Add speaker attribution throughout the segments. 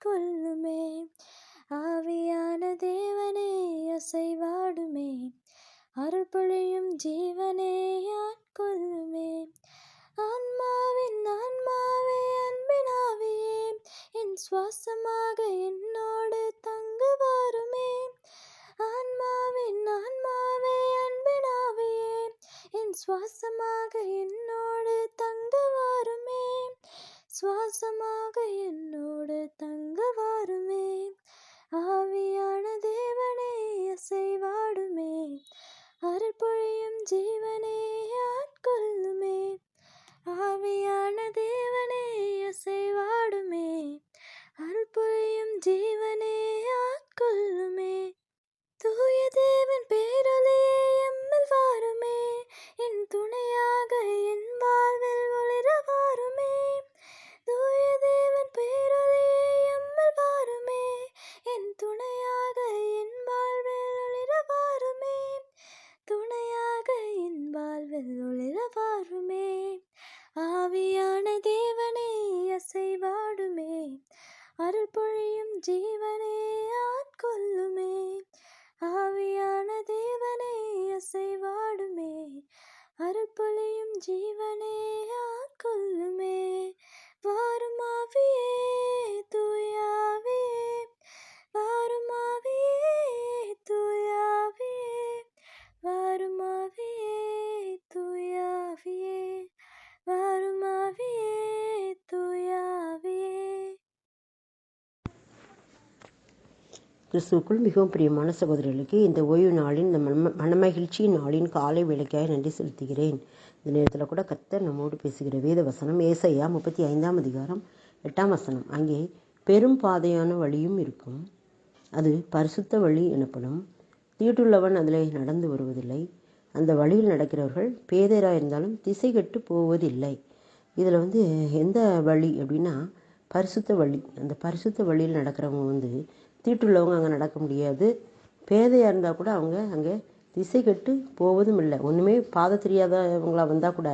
Speaker 1: ஆட்கொள்ளுமே ஆவியான தேவனே அசைவாடுமே. அருள்பொழியும் ஜீவனே ஆட்கொள்ளுமே ஆன்மாவின் ஆன்மாவே அன்பினாவியே என் சுவாசமாக என்னோடு தங்கு வாருமே ஆன்மாவின் ஆன்மாவே அன்பினாவியே என் சுவாசமாக என்னோடு தங்க வாருமே சுவாசமாக என்னோடு தங்க ജീവന
Speaker 2: கிறிஸ்துவுக்குள் மிகவும் பிரியமான சகோதரர்களுக்கு இந்த ஓய்வு நாளின் இந்த மன மனமகிழ்ச்சி நாளின் காலை வேலைக்காக நன்றி செலுத்துகிறேன். இந்த நேரத்தில் கூட கத்தர் நம்மோடு பேசுகிற வேத வசனம் ஏசையா முப்பத்தி ஐந்தாம் அதிகாரம் எட்டாம் வசனம். அங்கே பெரும் பாதையான வழியும் இருக்கும். அது பரிசுத்த வழி எனப்படும். தீட்டுள்ளவன் அதில் நடந்து வருவதில்லை. அந்த வழியில் நடக்கிறவர்கள் பேதராக இருந்தாலும் திசை கெட்டு போவதில்லை. இதில் வந்து எந்த வழி அப்படின்னா பரிசுத்த வழி. அந்த பரிசுத்த வழியில் நடக்கிறவங்க வந்து தீட்டுள்ளவங்க அங்கே நடக்க முடியாது. பேதையாக இருந்தால் கூட அவங்க அங்கே திசை கெட்டு போவதும் இல்லை. ஒன்றுமே பாத தெரியாதவங்களா வந்தால் கூட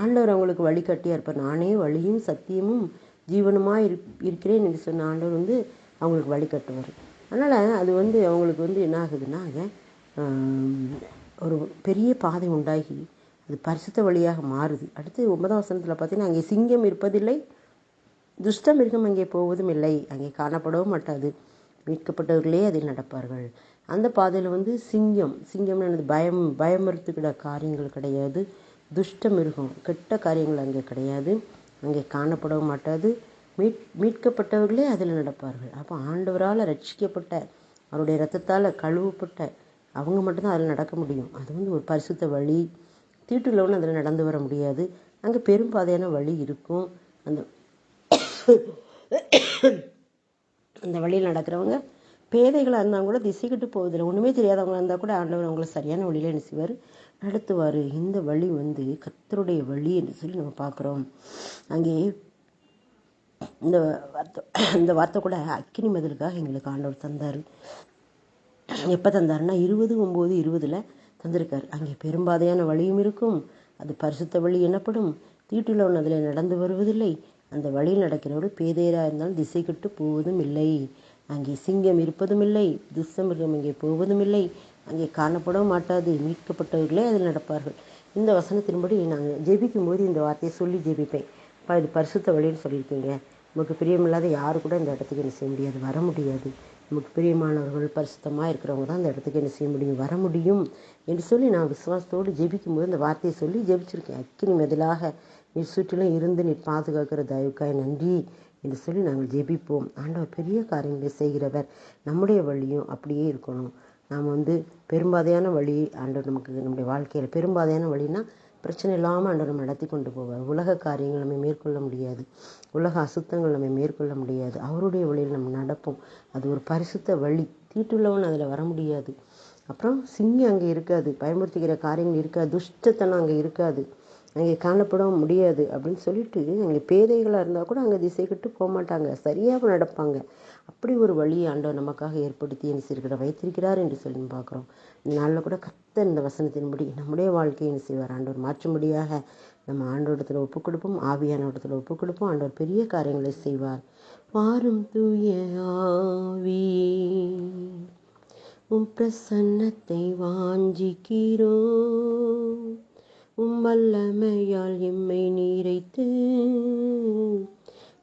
Speaker 2: ஆண்டவர் அவங்களுக்கு வழிகாட்டியாக இருப்பார். நானே வழியும் சத்தியமும் ஜீவனமாக இரு இருக்கிறேன் என்று சொன்ன ஆண்டவர் வந்து அவங்களுக்கு வழிகாட்டுவார் அதனால் அது வந்து அவங்களுக்கு வந்து என்ன ஆகுதுன்னா அங்கே ஒரு பெரிய பாதை உண்டாகி அது பரிசுத்த வழியாக மாறுது. அடுத்து ஒன்பதாம் வசனத்தில் பார்த்தீங்கன்னா அங்கே சிங்கம் இருப்பதில்லை துஷ்ட மிருகம் அங்கே போவதும் இல்லை. அங்கே காணப்படவும் மாட்டாது. மீட்கப்பட்டவர்களே அதில் நடப்பார்கள். அந்த பாதையில் வந்து சிங்கம் சிங்கம்னு என்னது? பயம் பயமுறுத்துக்கிற காரியங்கள் கிடையாது. துஷ்ட மிருகம் கெட்ட காரியங்கள் அங்கே கிடையாது. அங்கே காணப்படவும் மாட்டாது. மீட் மீட்கப்பட்டவர்களே அதில் நடப்பார்கள். அப்போ ஆண்டவரால் ரட்சிக்கப்பட்ட அவருடைய ரத்தத்தால் கழுவப்பட்ட அவங்க மட்டும்தான் அதில் நடக்க முடியும். அது வந்து ஒரு பரிசுத்த வழி. தீட்டுள்ளவனு அதில் நடந்து வர முடியாது. அங்கே பெரும்பாதையான வழி இருக்கும். அந்த அந்த வழியில் நடக்கிறவங்க. பேதைகளாக இருந்தால் கூட திசைக்கிட்டு போவதில்லை. ஒன்றுமே தெரியாதவங்களாக இருந்தால் கூட ஆண்டவர் அவங்கள சரியான வழியில் என்ன செய்வார்? நடத்துவார். இந்த வழி வந்து கத்தருடைய வழி என்று சொல்லி நம்ம பார்க்குறோம். அங்கே இந்த வார்த்தை இந்த வார்த்தை கூட அக்கினி மதிலுக்காக எங்களுக்கு ஆண்டவர் தந்தார். எப்போ தந்தாருன்னா இருபது ஒம்பது இருபதில் தந்திருக்கார். அங்கே பெரும்பாதையான வழியும் இருக்கும். அது பரிசுத்த வழி எனப்படும். தீட்டுள்ளவன் அதில் நடந்து வருவதில்லை. அந்த வழியில் நடக்கிறவர்கள் பேதையராக இருந்தால் திசை கெட்டு போவதும் இல்லை. அங்கே சிங்கம் இருப்பதும் இல்லை துஷ்டமிருகம் இங்கே போவதும் இல்லை. அங்கே காணப்படவும் மாட்டாது மீட்கப்பட்டவர்களே அதில் நடப்பார்கள். இந்த வசனத்தின்படி நாங்கள் ஜெபிக்கும் போது இந்த வார்த்தையை சொல்லி ஜெபிப்பேன். இப்போ இது பரிசுத்த வழின்னு சொல்லியிருக்கீங்க. நமக்கு பிரியமில்லாத யாரு கூட இந்த இடத்துக்கு என்ன செய்ய முடியாது வர முடியாது. நமக்கு பிரியமானவர்கள் பரிசுத்தமாக இருக்கிறவங்க தான் இந்த இடத்துக்கு என்ன செய்ய முடியும் வர முடியும் என்று சொல்லி நான் விசுவாசத்தோடு ஜெபிக்கும் போது இந்த வார்த்தையை சொல்லி ஜெபிச்சிருக்கேன். அக்கினி மெதிலாக நீ சுற்றிலும் இருந்து நீ பாதுகாக்கிற தயவுக்காய் நன்றி என்று சொல்லி நாங்கள் ஜெபிப்போம். ஆண்டவர் பெரிய காரியங்களை செய்கிறவர். நம்முடைய வழியும் அப்படியே இருக்கணும். நாம் வந்து பெரும்பாதையான வழி ஆண்டவர் நமக்கு நம்முடைய வாழ்க்கையில் பெரும்பாதையான வழினா பிரச்சனை இல்லாமல் ஆண்டவர் நம்ம நடத்தி கொண்டு போவார். உலக காரியங்கள் நம்ம மேற்கொள்ள முடியாது. உலக அசுத்தங்கள் நம்ம மேற்கொள்ள முடியாது. அவருடைய வழியில் நம்ம நடப்போம். அது ஒரு பரிசுத்த வழி. தீட்டுள்ளவன் அதில் வர முடியாது. அப்புறம் சிங்கி அங்கே இருக்காது. பயமுறுத்திக்கிற காரியங்கள் இருக்காது. துஷ்டத்தனம் அங்கே இருக்காது. அங்கே காணப்படவும் முடியாது அப்படின்னு சொல்லிட்டு அங்கே பேதைகளாக இருந்தால் கூட அங்கே திசை கட்டு போக மாட்டாங்க. சரியாக நடப்பாங்க. அப்படி ஒரு வழியை ஆண்டவர் நமக்காக ஏற்படுத்தி என்ன செய்கிற வைத்திருக்கிறார் என்று சொல்லி பார்க்குறோம். இந்த நாளில் கூட கத்த இந்த வசனத்தின்படி நம்முடைய வாழ்க்கையை என்ன செய்வார்? ஆண்டவர் மாற்றும்படியாக நம்ம ஆண்டோடத்தில் ஒப்பு கொடுப்போம். ஆவியான இடத்துல ஒப்புக் கொடுப்போம். ஆண்டவர் பெரிய காரியங்களை செய்வார். வாரும் தூய ஆவி உன் பிரசன்னத்தை வாஞ்சிக்கிறோம். வல்லமையால் எம்மை நீரைத்து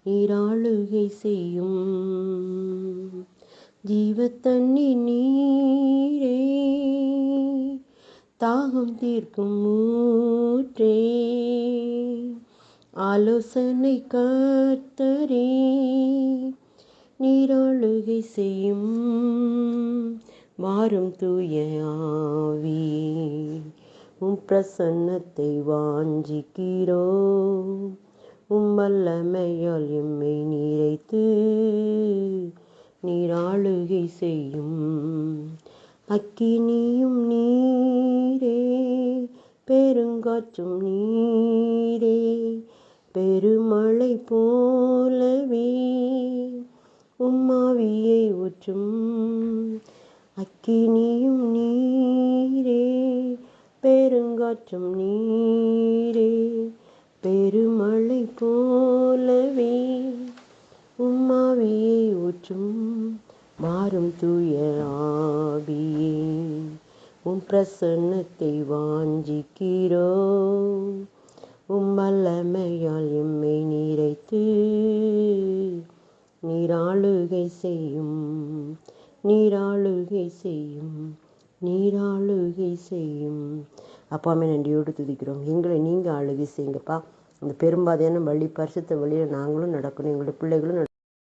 Speaker 2: நீராளுகை செய்யும். ஜீவ தண்ணி நீரே தாகம் தீர்க்கும் மூற்றே ஆலோசனை கர்த்தரே நீராளுகை செய்யும். வாரும் தூய ஆவி உம் பிரசன்னத்தை வாஞ்சிக்கிறோ. உம் வல்லமையால் எம்மை நீரைத்து நீராளுகை செய்யும் அக்கினியும் நீரே. பெருங்காற்றும் நீரே. பெருமழை போலவே உம்மாவியை ஊற்றும் அக்கினியும் நீர். காற்றும் நீரே பெருமழை போலவே உம்மாவே ஊற்றும் மாறும் தூய ஆவியே உம் பிரசன்னத்தை வாஞ்சிக்கிறோ உம் வல்லமையால் எம்மை நிறைத்து நீராளுகை செய்யும் நீராளுகை செய்யும் நீராளுகை செய்யும். அப்பாமே நன்றியோடு துதிக்கிறோம். எங்களை நீங்கள் ஆளுகை செய்யுங்கப்பா. அந்த பெரும்பாதையான வழி பரிசுத்த வழியில் நாங்களும் நடக்கணும். எங்களுடைய பிள்ளைகளும்